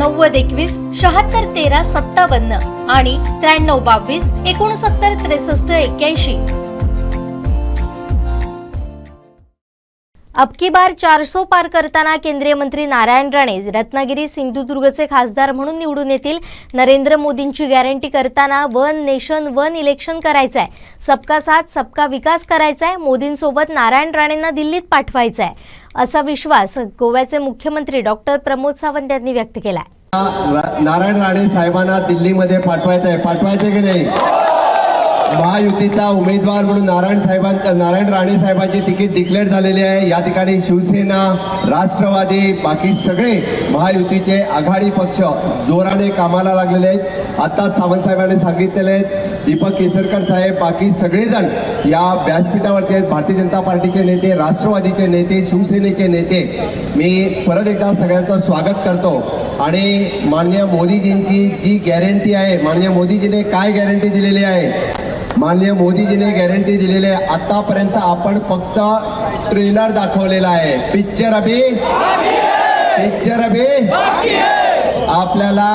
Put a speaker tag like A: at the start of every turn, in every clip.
A: नव्वद एकवीस शहात्तर तेरा सत्तावन्न आणि त्र्याण्णव बावीस एकोणसत्तर त्रेसष्ट एक्क्याऐंशी. अबकी बार चारसो पार करताना केंद्रीय मंत्री नारायण राणे रत्नागिरी सिंधुदुर्गचे खासदार म्हणून निवडून येतील. नरेंद्र मोदींची गॅरंटी करताना वन नेशन वन इलेक्शन करायचं आहे सबका साथ सबका विकास करायचा आहे मोदींसोबत नारायण राणेंना दिल्लीत पाठवायचा आहे असा विश्वास गोव्याचे मुख्यमंत्री डॉक्टर प्रमोद सावंत यांनी व्यक्त केला आहे
B: नारायण राणे साहेबांना दिल्लीमध्ये पाठवायचं आहे पाठवायचं की नाही? महायुतीचा उमेदवार म्हणून नारायण साहेबांचं नारायण राणे साहेबांची तिकीट डिक्लेअर झालेली आहे. या ठिकाणी शिवसेना राष्ट्रवादी बाकी सगळे महायुतीचे आघाडी पक्ष जोराने कामाला लागलेले आहेत. आत्ताच सावंतसाहेबांनी सांगितलेले आहेत दीपक केसरकर साहेब बाकी सगळेजण या व्यासपीठावरती आहेत. भारतीय जनता पार्टीचे नेते राष्ट्रवादीचे नेते शिवसेनेचे नेते. मी परत एकदा सगळ्यांचं स्वागत करतो. आणि माननीय मोदीजींची जी गॅरंटी आहे माननीय मोदीजीने काय गॅरंटी दिलेली आहे? माननीय मोदीजीने गॅरंटी दिलेली आहे. आतापर्यंत आपण फक्त ट्रेलर दाखवलेला आहे. पिक्चर अभि. पिक्चर अभि. आपल्याला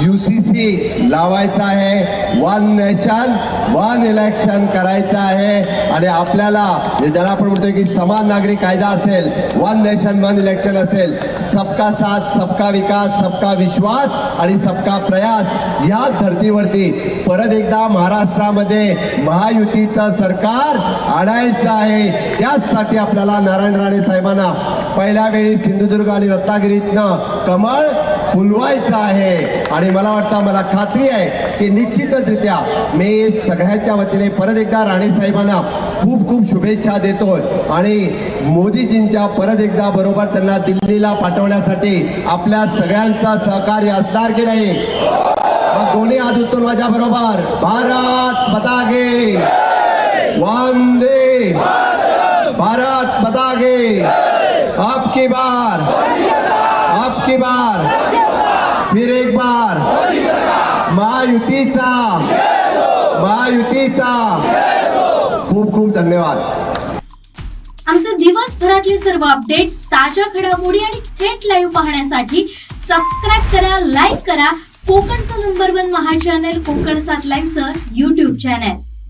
B: युसीसी लावायचा आहे. वन नेशन वन इलेक्शन करायचं आहे. आणि आपल्याला ज्याला आपण म्हणतोय की समान नागरिक कायदा असेल वन नेशन वन इलेक्शन असेल सबका साथ सबका विकास सबका विश्वास आणि सबका प्रयास या धर्तीवरती परत एकदा महाराष्ट्रामध्ये महायुतीचं सरकार आणायचं आहे. त्याचसाठी आपल्याला नारायण राणे साहेबांना पहिल्या वेळी सिंधुदुर्ग आणि रत्नागिरीतनं कमळ फुलवायचं आहे. आणि मला वाटतं मला खात्री आहे की निश्चितचरित्या मी सगळ्यांच्या वतीने परत एकदा राणे साहेबांना खूप खूप शुभेच्छा देतो. आणि मोदीजींच्या परत एकदा बरोबर त्यांना दिल्लीला पाठवण्यासाठी आपल्या सगळ्यांचा सहकार्य असणार की नाही? मग दोन्ही आज उचलून माझ्या बरोबर. भारत पतागे वंदे. भारत पतागे आपकी बार. आपकी बार। फिर एक बार। महायुतीचा महायुतीचा खूप खूप धन्यवाद.
A: आमचे दिवसभरातले सर्व अपडेट्स ताज्या घडामोडी आणि थेट लाईव्ह पाहण्यासाठी सबस्क्राईब करा लाईक करा. कोकणचं नंबर वन महा चॅनल कोकण सात लाईव्हचं युट्यूब चॅनल